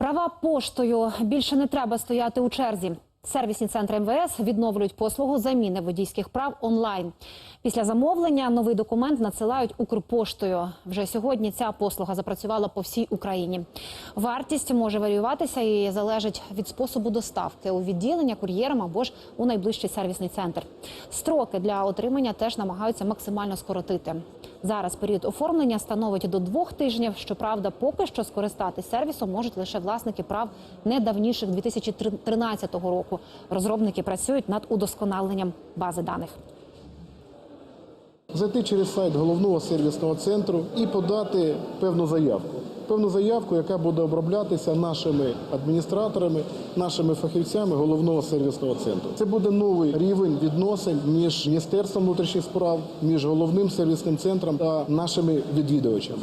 Права поштою більше не треба стояти у черзі. Сервісні центри МВС відновлюють послугу заміни водійських прав онлайн. Після замовлення новий документ надсилають Укрпоштою. Вже сьогодні ця послуга запрацювала по всій Україні. Вартість може варіюватися і залежить від способу доставки у відділення кур'єром або ж у найближчий сервісний центр. Строки для отримання теж намагаються максимально скоротити. Зараз період оформлення становить до двох тижнів. Щоправда, поки що скористатись сервісом можуть лише власники прав не давніших 2013 року. Розробники працюють над удосконаленням бази даних. Зайти через сайт головного сервісного центру і подати певну заявку. Певну заявку, яка буде оброблятися нашими адміністраторами, нашими фахівцями головного сервісного центру. Це буде новий рівень відносин між Міністерством внутрішніх справ, між головним сервісним центром та нашими відвідувачами.